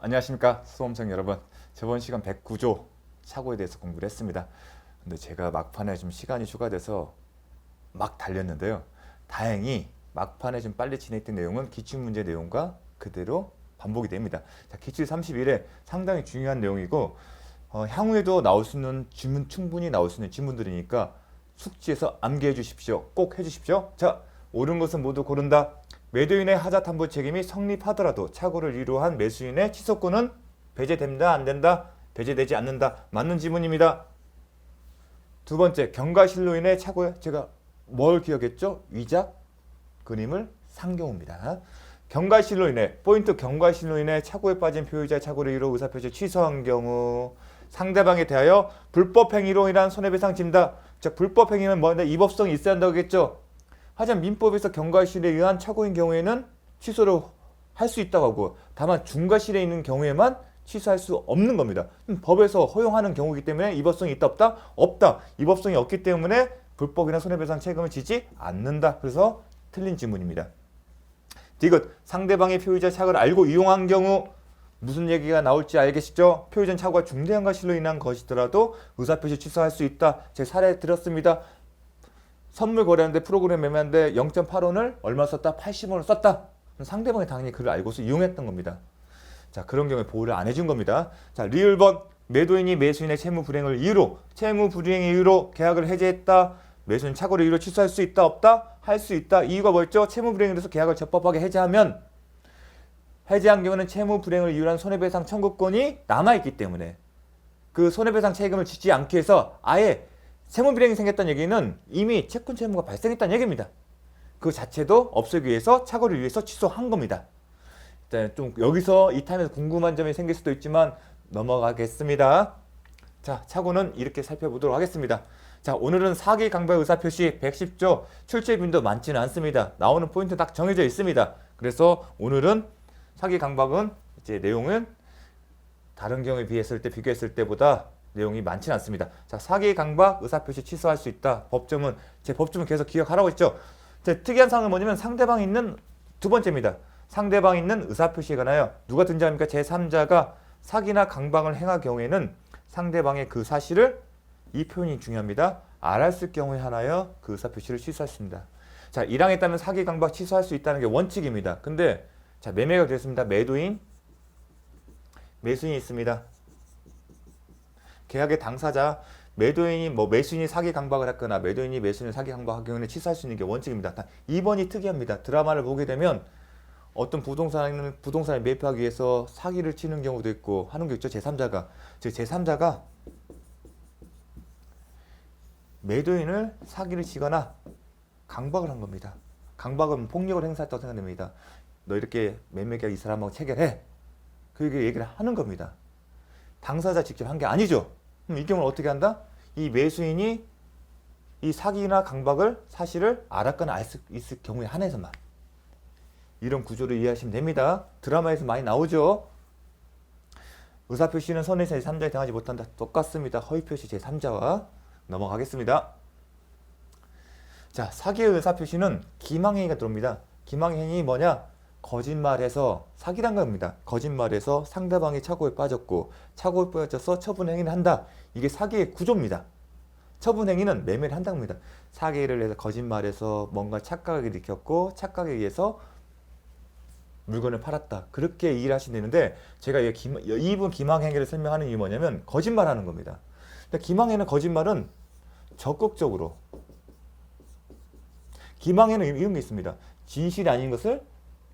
안녕하십니까 수험생 여러분. 저번 시간 109조 차고에 대해서 공부를 했습니다. 근데 제가 막판에 좀 시간이 추가돼서 막 달렸는데요. 다행히 막판에 좀 빨리 진행된 내용은 기출문제 내용과 그대로 반복이 됩니다. 자, 기출 31에 상당히 중요한 내용이고 어, 향후에도 나올 수 있는 질문 충분히 나올 수 있는 질문들이니까 숙지에서 암기해 주십시오. 꼭 해주십시오. 자 옳은 것은 모두 고른다 매도인의 하자 탐부 책임이 성립하더라도 착오를 이루한 매수인의 취소권은 배제됩니다 안 된다 배제되지 않는다. 맞는 지문입니다. 두 번째 경과실로인의 착오에 제가 뭘 기억했죠? 위작 그림을 상경호입니다. 경과실로 인해 포인트 경과실로 인해 착오에 빠진 표의자 착오를 이루 의사표시 취소한 경우 상대방에 대하여 불법 행위로 인한 손해배상 진다. 즉 불법 행위는 뭐냐 이법성이 있어야 한다고겠죠 하지만 민법에서 경과실에 의한 착오인 경우에는 취소를 할 수 있다고 하고 다만 중과실에 있는 경우에만 취소할 수 없는 겁니다. 음, 법에서 허용하는 경우이기 때문에 이법성이 있다 없다? 없다. 이법성이 없기 때문에 불법이나 손해배상 책임을 지지 않는다. 그래서 틀린 지문입니다. 디귿 상대방의 표의자 착오를 알고 이용한 경우 무슨 얘기가 나올지 알겠시죠? 표의자 착오가 중대한 과실로 인한 것이더라도 의사표시 취소할 수 있다. 제 사례 드렸습니다. 선물 거래하는데 프로그램 매매하는데 0.8원을 얼마 썼다? 80원을 썼다. 상대방이 당연히 그를 알고서 이용했던 겁니다. 자 그런 경우에 보호를 안 해준 겁니다. 자 리을 번 매도인이 매수인의 채무 불이행을 이유로 채무 불이행의 이유로 계약을 해제했다. 매수인 착오를 이유로 취소할 수 있다 없다? 할 수 있다. 이유가 뭐였죠? 채무 불이행을 해서 계약을 적법하게 해제하면 해제한 경우는 채무 불이행을 이유로 한 손해배상 청구권이 남아 있기 때문에 그 손해배상 책임을 지지 않기 위해서 아예 세무 불이행이 생겼다는 얘기는 이미 채권 채무가 발생했다는 얘기입니다. 그 자체도 없애기 위해서 착오를 위해서 취소한 겁니다. 일단 좀 여기서 이 타임에서 궁금한 점이 생길 수도 있지만 넘어가겠습니다. 자, 착오는 이렇게 살펴보도록 하겠습니다. 자, 오늘은 사기 강박 의사 표시 110조 출제 빈도 많지는 않습니다. 나오는 포인트 딱 정해져 있습니다. 그래서 오늘은 사기 강박은 이제 내용은 다른 경우에 비했을 때 비교했을 때보다 내용이 많지는 않습니다. 자, 사기 강박 의사표시 취소할 수 있다. 법조문 제 법조문 계속 기억하라고 했죠. 제 특이한 사항은 뭐냐면 상대방 있는 두 번째입니다. 상대방 있는 의사표시에 관하여 누가 등장합니까? 제 3자가 사기나 강박을 행할 경우에는 상대방의 그 사실을 이 표현이 중요합니다. 알았을 경우에 하나여 그 의사표시를 있습니다. 자, 1항에 따르면 사기 강박 취소할 수 있다는 게 원칙입니다. 근데 자, 매매가 됐습니다. 매도인 매수인이 있습니다. 계약의 당사자 매도인이 뭐 매수인이 사기 강박을 했거나 매도인이 매수인을 사기 강박할 경우에는 취소할 수 있는 게 원칙입니다. 2번이 특이합니다. 드라마를 보게 되면 어떤 부동산은 부동산을 매입하기 위해서 사기를 치는 경우도 있고 하는 게 있죠. 제3자가 즉 제3자가 매도인을 사기를 치거나 강박을 한 겁니다. 강박은 폭력을 행사했다고 생각됩니다. 너 이렇게 매매계약 이 사람하고 체결해. 그게 얘기를 하는 겁니다. 당사자 직접 한 게 아니죠. 그럼 이 경우는 어떻게 한다? 이 매수인이 이 사기나 강박을 사실을 알았거나 알 수 있을 경우에 한해서만 이런 구조를 이해하시면 됩니다. 드라마에서 많이 나오죠. 의사표시는 선에서 제3자에 당하지 못한다. 똑같습니다. 허위표시 제3자와 넘어가겠습니다. 자, 사기의 의사표시는 기망행위가 들어옵니다. 기망행위 뭐냐? 거짓말해서 사기란 겁니다. 거짓말해서 상대방이 착오에 빠졌고 착오에 빠져서 처분 행위를 한다. 이게 사기의 구조입니다. 처분 행위는 매매를 한다는 겁니다. 사기를 해서 거짓말해서 뭔가 착각을 일으켰고 착각에 의해서 물건을 팔았다. 그렇게 이해를 하시면 되는데 제가 이분 기망행위를 설명하는 이유 뭐냐면 거짓말하는 겁니다. 근데 기망행위는 거짓말은 적극적으로 기망에는 이런 게 있습니다. 진실이 아닌 것을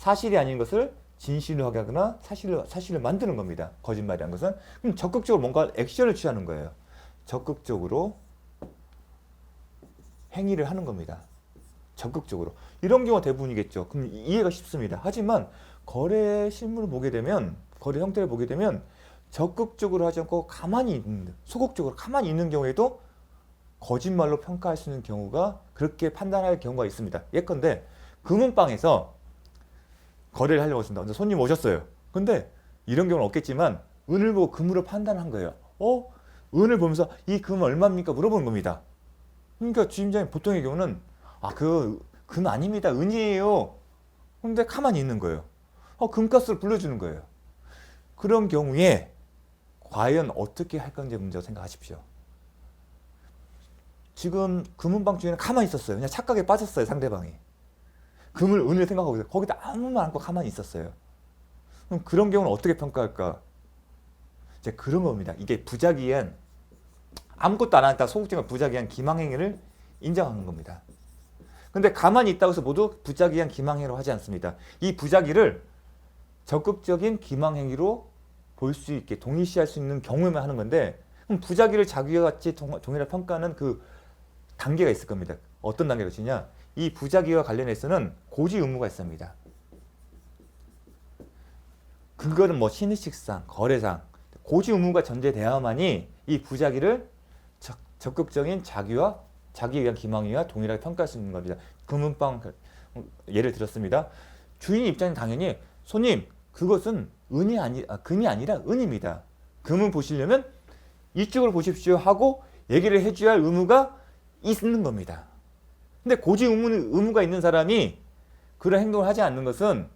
사실이 아닌 것을 진실로 하게 하거나 사실을 사실을 만드는 겁니다. 거짓말이라는 것은 그럼 적극적으로 뭔가 액션을 취하는 거예요. 적극적으로 행위를 하는 겁니다. 적극적으로 이런 경우가 대부분이겠죠. 그럼 이해가 쉽습니다. 하지만 거래 실물을 보게 되면 거래 형태를 보게 되면 적극적으로 하지 않고 가만히 있는 소극적으로 가만히 있는 경우에도 거짓말로 평가할 수 있는 경우가 그렇게 판단할 경우가 있습니다. 예컨대 금은방에서 거래를 하려고 했습니다. 근데 손님 오셨어요. 근데 이런 경우는 없겠지만 은을 보고 금으로 판단한 거예요. 어? 은을 보면서 이 금 얼마입니까? 물어보는 겁니다. 그러니까 주임장이 보통의 경우는 아, 그 금 아닙니다. 은이에요. 근데 가만히 있는 거예요. 어, 금값을 불러주는 거예요. 그런 경우에 과연 어떻게 할 건지 문제 생각하십시오. 지금 금은방 주인은 가만히 있었어요. 그냥 착각에 빠졌어요, 상대방이. 금을 은을 생각하고 있어요. 거기다 아무 말 않고 가만히 있었어요. 그럼 그런 경우는 어떻게 평가할까? 이제 그런 겁니다. 이게 부작위한 아무것도 안 하다 소극적인 부작위한 기망행위를 인정하는 겁니다. 근데 가만히 있다고 해서 모두 부작위한 기망행위로 하지 않습니다. 이 부작위를 적극적인 기망행위로 볼 수 있게 동일시할 수 있는 경우에만 하는 건데 그럼 부작위를 자기와 같이 동, 동일하게 평가하는 그 단계가 있을 겁니다. 어떤 단계가 있느냐? 이 부작위와 관련해서는 고지 의무가 있습니다. 그거는 뭐 신의식상, 거래상, 고지 의무가 전제되어야만이 이 부작위를 적, 적극적인 자기와 자기에 의한 기망이와 동일하게 평가할 수 있는 겁니다. 금은방 예를 들었습니다. 주인 입장은 당연히 손님 그것은 은이 아니 아, 금이 아니라 은입니다. 금은 보시려면 이쪽을 보십시오 하고 얘기를 해줘야 할 의무가 있는 겁니다. 근데 고지 의무, 의무 가 있는 사람이 그런 행동을 하지 않는 것은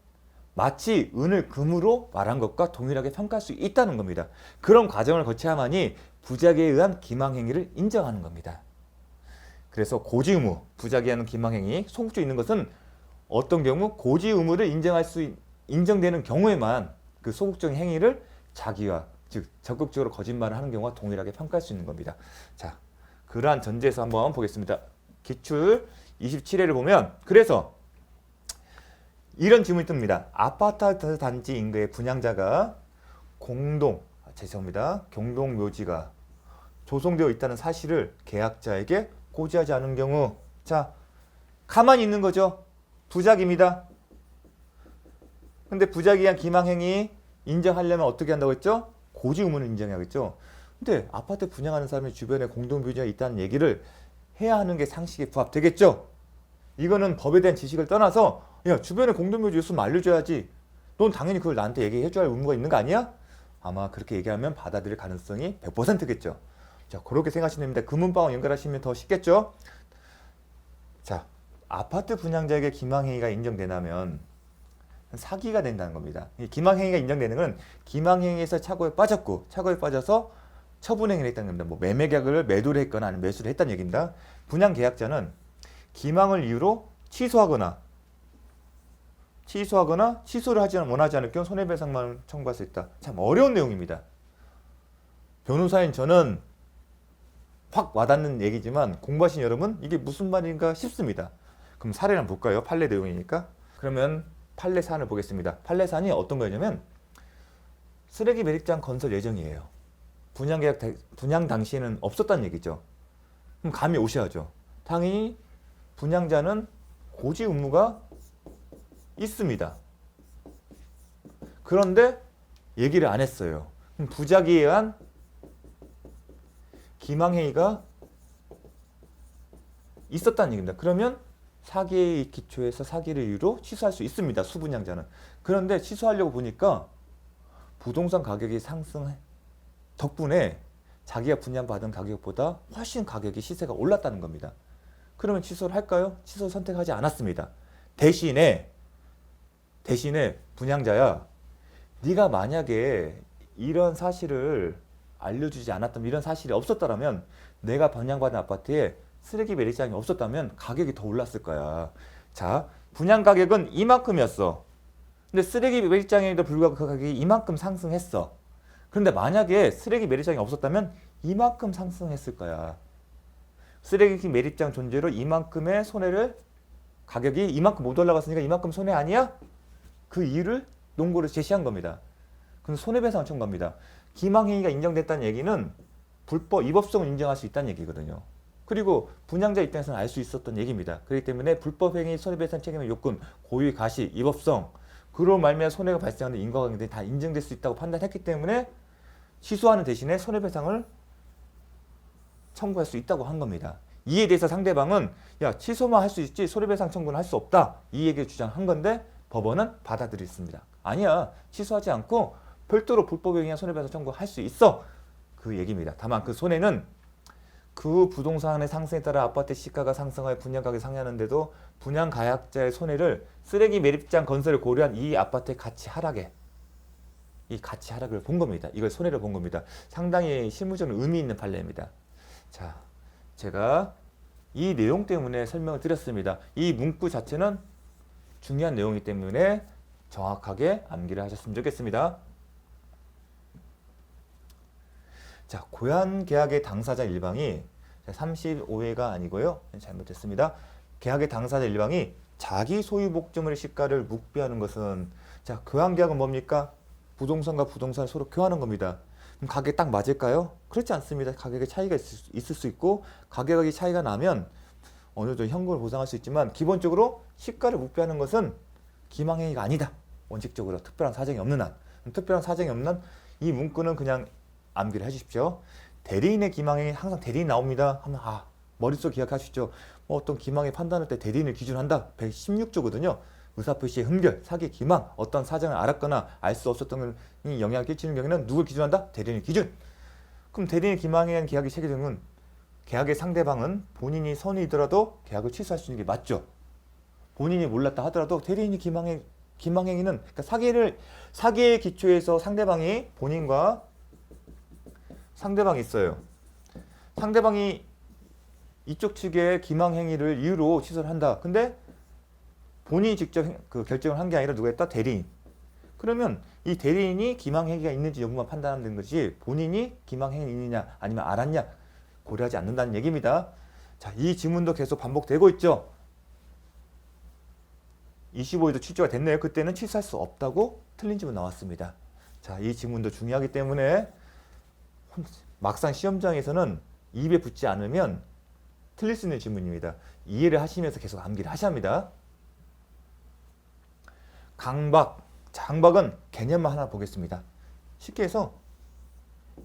마치 은을 금으로 말한 것과 동일하게 평가할 수 있다는 겁니다. 그런 과정을 거쳐야만이 부작위에 의한 기망행위를 인정하는 겁니다. 그래서 고지 의무, 부작위에 하는 기망행위, 소극적 있는 것은 어떤 경우 고지 의무를 인정할 수 있- 인정되는 경우에만 그 소극적인 행위를 자기와 즉 적극적으로 거짓말을 하는 경우와 동일하게 평가할 수 있는 겁니다. 자, 그러한 전제에서 한번 보겠습니다. 기출 27회를 보면 그래서 이런 질문이 뜹니다. 아파트 단지 인근의 분양자가 공동 아, 죄송합니다. 공동 묘지가 조성되어 있다는 사실을 계약자에게 고지하지 않은 경우 자 가만히 있는 거죠. 부작입니다. 근데 부작위한 기망행위 인정하려면 어떻게 한다고 했죠? 고지 의무는 인정해야겠죠. 근데 아파트 분양하는 사람이 주변에 공동 묘지가 있다는 얘기를 해야 하는 게 상식에 부합되겠죠. 이거는 법에 대한 지식을 떠나서 야 주변에 공동묘지 있으면 알려줘야지. 넌 당연히 그걸 나한테 얘기해줘야 할 의무가 있는 거 아니야? 아마 그렇게 얘기하면 받아들일 가능성이 100%겠죠. 자 그렇게 생각하시면 됩니다. 금은방을 연결하시면 더 쉽겠죠. 자 아파트 분양자에게 기망행위가 인정되냐면 사기가 된다는 겁니다. 이 기망행위가 인정되는 건 기망행위에서 착오에 빠졌고 착오에 빠져서 처분행위를 했다는 겁니다. 뭐 매매 계약을 매도를 했거나 아니면 매수를 했다는 얘기입니다. 분양 계약자는 기망을 이유로 취소하거나 취소하거나 취소를 하지 않- 원하지 않을 경우 손해배상만 청구할 수 있다. 참 어려운 내용입니다. 변호사인 저는 확 와닿는 얘기지만 공부하신 여러분 이게 무슨 말인가 싶습니다. 그럼 사례를 한번 볼까요? 판례 내용이니까. 그러면 판례 사안을 보겠습니다. 판례 사안이 어떤 거냐면 쓰레기 매립장 건설 예정이에요. 분양 계약 다- 분양 당시에는 없었다는 얘기죠. 그럼 감이 오셔야죠. 당연히 분양자는 고지 의무가 있습니다. 그런데 얘기를 안 했어요. 그럼 부작위에 의한 기망행위가 있었다는 얘기입니다. 그러면 사기의 기초에서 사기를 이유로 취소할 수 있습니다. 수분양자는. 그런데 취소하려고 보니까 부동산 가격이 상승 덕분에 자기가 분양받은 가격보다 훨씬 가격이 시세가 올랐다는 겁니다. 그러면 취소를 할까요? 취소 선택하지 않았습니다. 대신에 대신에 분양자야 네가 만약에 이런 사실을 알려주지 않았다면 이런 사실이 없었다면 내가 분양받은 아파트에 쓰레기 매립장이 없었다면 가격이 더 올랐을 거야. 자, 분양 가격은 이만큼이었어. 근데 쓰레기 매립장에도 불구하고 그 가격이 이만큼 상승했어. 그런데 만약에 쓰레기 매립장이 없었다면 이만큼 상승했을 거야. 쓰레기 매립장 존재로 이만큼의 손해를 가격이 이만큼 못 올라갔으니까 이만큼 손해 아니야? 그 이유를 논고로 제시한 겁니다. 그럼 손해배상을 청구합니다. 기망행위가 인정됐다는 얘기는 불법 위법성을 인정할 수 있다는 얘기거든요. 그리고 분양자 입장에서는 알 수 있었던 얘기입니다. 그렇기 때문에 불법행위 손해배상 책임의 요건, 고의 가시, 위법성, 그로 말미암아 손해가 발생하는 인과관계들이 다 인정될 수 있다고 판단했기 때문에 취소하는 대신에 손해배상을 청구할 수 있다고 한 겁니다. 이에 대해서 상대방은 야 취소만 할 수 있지 손해배상 청구는 할 수 없다 이 얘기를 주장한 건데 법원은 받아들였습니다. 아니야 취소하지 않고 별도로 불법행위한 손해배상 청구할 수 있어 그 얘기입니다. 다만 그 손해는 그 부동산의 상승에 따라 아파트 시가가 상승하여 분양가격이 상하는데도 분양 가약자의 손해를 쓰레기 매립장 건설을 고려한 이 아파트의 가치 하락에 이 가치 하락을 본 겁니다. 이걸 손해를 본 겁니다. 상당히 실무적으로 의미 있는 판례입니다. 자, 제가 이 내용 때문에 설명을 드렸습니다. 이 문구 자체는 중요한 내용이기 때문에 정확하게 암기를 하셨으면 좋겠습니다. 자, 고안 계약의 당사자 일방이 35회가 아니고요. 잘못됐습니다. 계약의 당사자 일방이 자기 소유 목적물의 시가를 묵비하는 것은 자, 교환 계약은 뭡니까? 부동산과 부동산을 서로 교환하는 겁니다. 그럼 가격이 딱 맞을까요? 그렇지 않습니다. 가격의 차이가 있을 수, 있을 수 있고 가격이 차이가 나면 어느 정도 현금을 보상할 수 있지만 기본적으로 시가를 묵비하는 것은 기망행위가 아니다. 원칙적으로 특별한 사정이 없는 한 특별한 사정이 없는 한이 문구는 그냥 암기를 해주십시오. 대리인의 기망행위 항상 대리인 나옵니다. 하면 아 머릿속 기억하시죠. 뭐 어떤 기망의 판단할 때 대리인을 기준한다. 116조거든요. 의사표시의 흠결, 사기, 기망, 어떤 사정을 알았거나 알 수 없었던 것이 영향을 끼치는 경우에는 누굴 기준한다? 대리인을 기준. 그럼 대리인 기망에 대한 계약이 체결되면 계약의 상대방은 본인이 선이더라도 계약을 취소할 수 있는 게 맞죠. 본인이 몰랐다 하더라도 대리인이 기망행 기망행위는 그러니까 사기를 사기의 기초에서 상대방이 본인과 상대방이 있어요. 상대방이 이쪽 측의 기망 행위를 이유로 취소를 한다. 근데 본인이 직접 행- 그 결정을 한 게 아니라 누가 했다? 대리인. 그러면 이 대리인이 기망 행위가 있는지 여부만 판단하는 것이 본인이 기망 행위 있느냐 아니면 알았냐 고려하지 않는다는 얘기입니다. 자, 이 지문도 계속 반복되고 있죠. 25일도 출제가 됐네요. 그때는 취소할 수 없다고 틀린 지문 나왔습니다. 자, 이 지문도 중요하기 때문에 막상 시험장에서는 입에 붙지 않으면 틀릴 수 있는 지문입니다. 이해를 하시면서 계속 암기를 하셔야 합니다. 강박. 자, 강박은 개념만 하나 보겠습니다. 쉽게 해서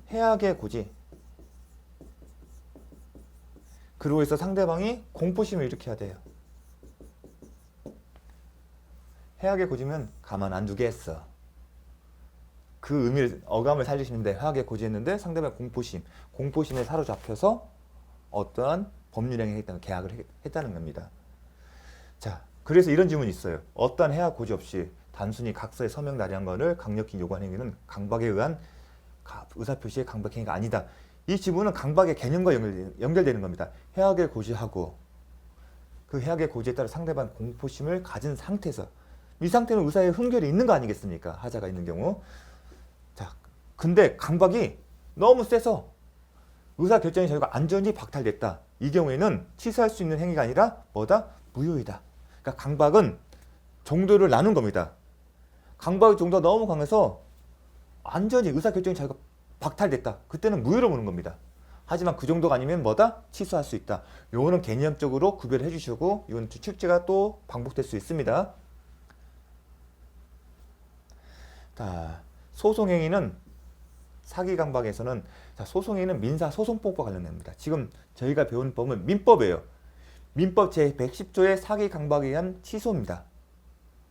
해악의 고지. 그러고 해서 상대방이 공포심을 일으켜야 돼요. 해악의 고지면 가만 안 두게 했어. 그 의미를 어감을 살리시는데 해악의 고지했는데 상대방 공포심, 공포심에 사로잡혀서 어떠한 법률 행위 했다는 계약을 했- 했다는 겁니다. 자, 그래서 이런 질문이 있어요. 어떠한 해악 고지 없이 단순히 각서에 서명 날이한 거를 강력히 요구한 행위는 강박에 의한 가- 의사표시의 강박 행위가 아니다. 이 지문은 강박의 개념과 연결, 연결되 는 겁니다. 해악을 고지하고 그 해악의 고지에 따라 상대방 공포심을 가진 상태에서 이 상태는 의사의 흠결이 있는 거 아니겠습니까? 하자가 있는 경우. 자, 근데 강박이 너무 세서 의사 결정의 자유가 안전히 박탈됐다. 이 경우에는 취소할 수 있는 행위가 아니라 뭐다? 무효이다. 그러니까 강박은 정도를 나눈 겁니다. 강박의 정도가 너무 강해서 완전히 의사 결정의 자유가 박탈됐다. 그때는 무효로 보는 겁니다. 하지만 그 정도가 아니면 뭐다? 취소할 수 있다. 요거는 개념적으로 구별을 해주시고 이건 출제가 또 반복될 수 있습니다. 자, 소송행위는 사기 강박에서는 자, 소송행위는 민사 소송법과 관련됩니다. 지금 저희가 배운 법은 민법이에요. 민법 제 110조의 사기 강박에 의한 취소입니다.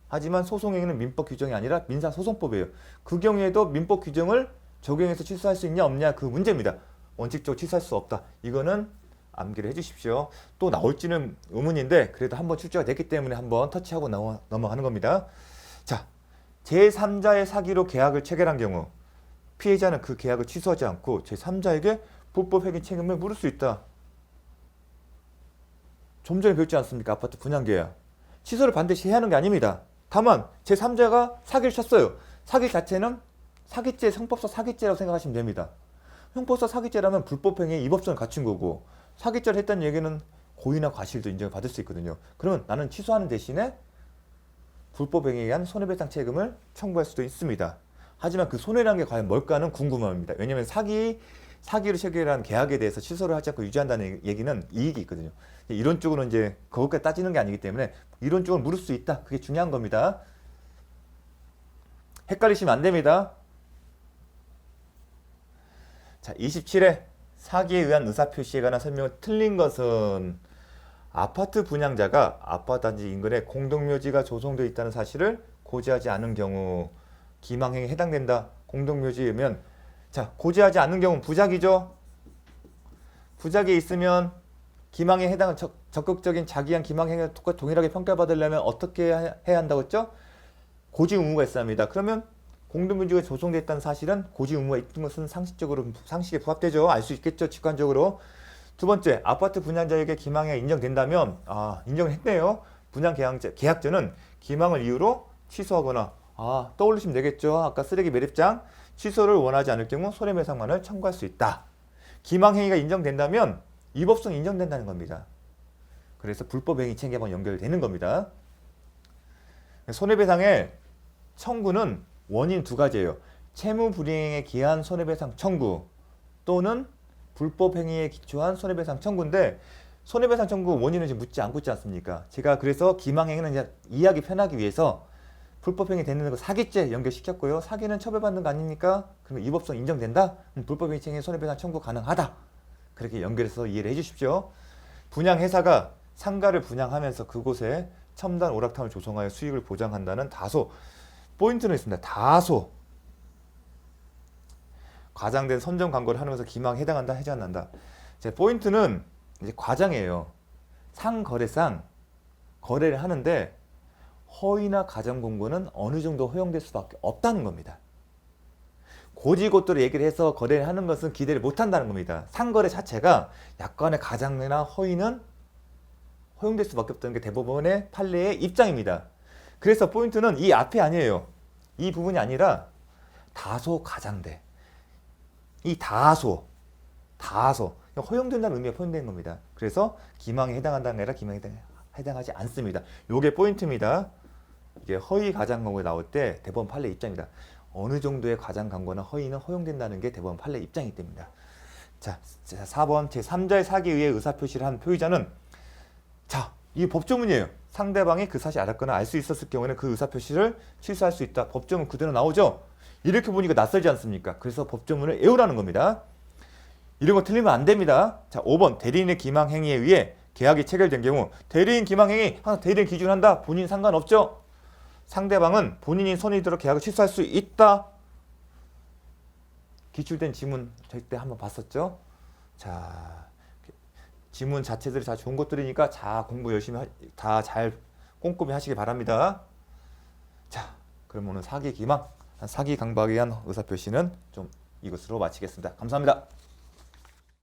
하지만 소송행위는 민법 규정이 아니라 민사 소송법이에요. 그 경우에도 민법 규정을 적용해서 취소할 수 있냐 없냐 그 문제입니다. 원칙적으로 취소할 수 없다. 이거는 암기를 해주십시오. 또 나올지는 의문인데 그래도 한번 출제가 됐기 때문에 한번 터치하고 넘어, 넘어가는 겁니다. 자, 제3자의 사기로 계약을 체결한 경우 피해자는 그 계약을 취소하지 않고 제3자에게 불법 회계 책임을 물을 수 있다. 좀 전에 배웠지 않습니까? 아파트 분양 계약. 취소를 반드시 해야 하는 게 아닙니다. 다만 제3자가 사기를 쳤어요. 사기 자체는 사기죄, 형법상 사기죄라고 생각하시면 됩니다. 형법상 사기죄라면 불법 행위에 입법성을 갖춘 거고 사기죄를 했다는 얘기는 고의나 과실도 인정을 받을 수 있거든요. 그러면 나는 취소하는 대신에 불법 행위에 의한 손해배상 책임을 청구할 수도 있습니다. 하지만 그 손해라는 게 과연 뭘까는 궁금합니다. 왜냐하면 사기 사기를 체결한 계약에 대해서 취소를 하지 않고 유지한다는 얘기는 이익이 있거든요. 이런 쪽으로 이제 그것까지 따지는 게 아니기 때문에 이런 쪽으로 물을 수 있다. 그게 중요한 겁니다. 헷갈리시면 안 됩니다. 자, 27회 사기에 의한 의사표시에 관한 설명을 틀린 것은 아파트 분양자가 아파트 단지 인근에 공동묘지가 조성되어 있다는 사실을 고지하지 않은 경우 기망행에 해당된다. 공동묘지면 자 고지하지 않는 경우 부작이죠. 부작이 있으면 기망에 해당 적, 적극적인 자기한 기망 행위가 동일하게 평가받으려면 어떻게 해- 해야 한다고 했죠? 고지 의무가 있습니다. 그러면 공동묘지가 조성됐다는 사실은 고지 의무가 있던 것은 상식적으로 상식에 부합되죠. 알 수 있겠죠. 직관적으로. 두 번째, 아파트 분양자에게 기망이 인정된다면 아 인정을 했네요. 분양 계약자, 계약자는 기망을 이유로 취소하거나 아 떠올리시면 되겠죠. 아까 쓰레기 매립장 취소를 원하지 않을 경우 손해배상만을 청구할 수 있다. 기망 행위가 인정된다면 위법성 인정된다는 겁니다. 그래서 불법 행위 책임과 연결되는 겁니다. 손해배상의 청구는 원인 두 가지예요. 채무 불이행에 기한 손해배상 청구 또는 불법 행위에 기초한 손해배상 청구인데 손해배상 청구 원인은 지금 묻지 않고 있지 않습니까? 제가 그래서 기망행위는 이해하기 편하기 위해서 불법 행위 되는 거 사기죄 연결시켰고요. 사기는 처벌받는 거 아닙니까? 그러면 위법성 인정된다? 음, 불법 행위 책임 손해배상 청구 가능하다. 그렇게 연결해서 이해를 해주십시오. 분양 회사가 상가를 분양하면서 그곳에 첨단 오락탑을 조성하여 수익을 보장한다는 다소 포인트는 있습니다. 다소 과장된 선정 광고를 하면서 기망에 해당한다, 해제한다. 제 포인트는 이제 과장이에요. 상거래상 거래를 하는데 허위나 가정 공고는 어느 정도 허용될 수밖에 없다는 겁니다. 고지고대로 얘기를 해서 거래를 하는 것은 기대를 못 한다는 겁니다. 상거래 자체가 약간의 가장이나 허위는 허용될 수밖에 없다는 게 대법원의 판례의 입장입니다. 그래서 포인트는 이 앞에 아니에요. 이 부분이 아니라 다소 가장돼. 이 다소, 다소 허용된다는 의미가 포함된 겁니다. 그래서 기망에 해당한다는 게 아니라 기망에 해당- 해당하지 않습니다. 요게 포인트입니다. 이게 허위 가장 광고에 나올 때 대법원 판례 입장입니다. 어느 정도의 가장 광고나 허위는 허용된다는 게 대법원 판례 입장이기 때문입니다. 자, 자 4번 제3자의 사기에 의해 의사표시를 한 표의자는 자, 이 법조문이에요. 상대방이 그 사실 알았거나 알 수 있었을 경우에는 그 의사표시를 취소할 수 있다. 법조문 그대로 나오죠. 이렇게 보니까 낯설지 않습니까? 그래서 법조문을 외우라는 겁니다. 이런 거 틀리면 안 됩니다. 자, 5번 대리인의 기망 행위에 의해 계약이 체결된 경우 대리인 기망 행위 항상 대리인 기준한다. 본인 상관없죠. 상대방은 본인이 손이 들어 계약을 취소할 수 있다. 기출된 지문 저희 때 한번 봤었죠. 자, 지문 자체들이 다 좋은 것들이니까 자 공부 열심히 다 잘 꼼꼼히 하시기 바랍니다. 자, 그럼 오늘 사기 기망, 사기 강박에 의한 의사표시는 좀 이것으로 마치겠습니다. 감사합니다.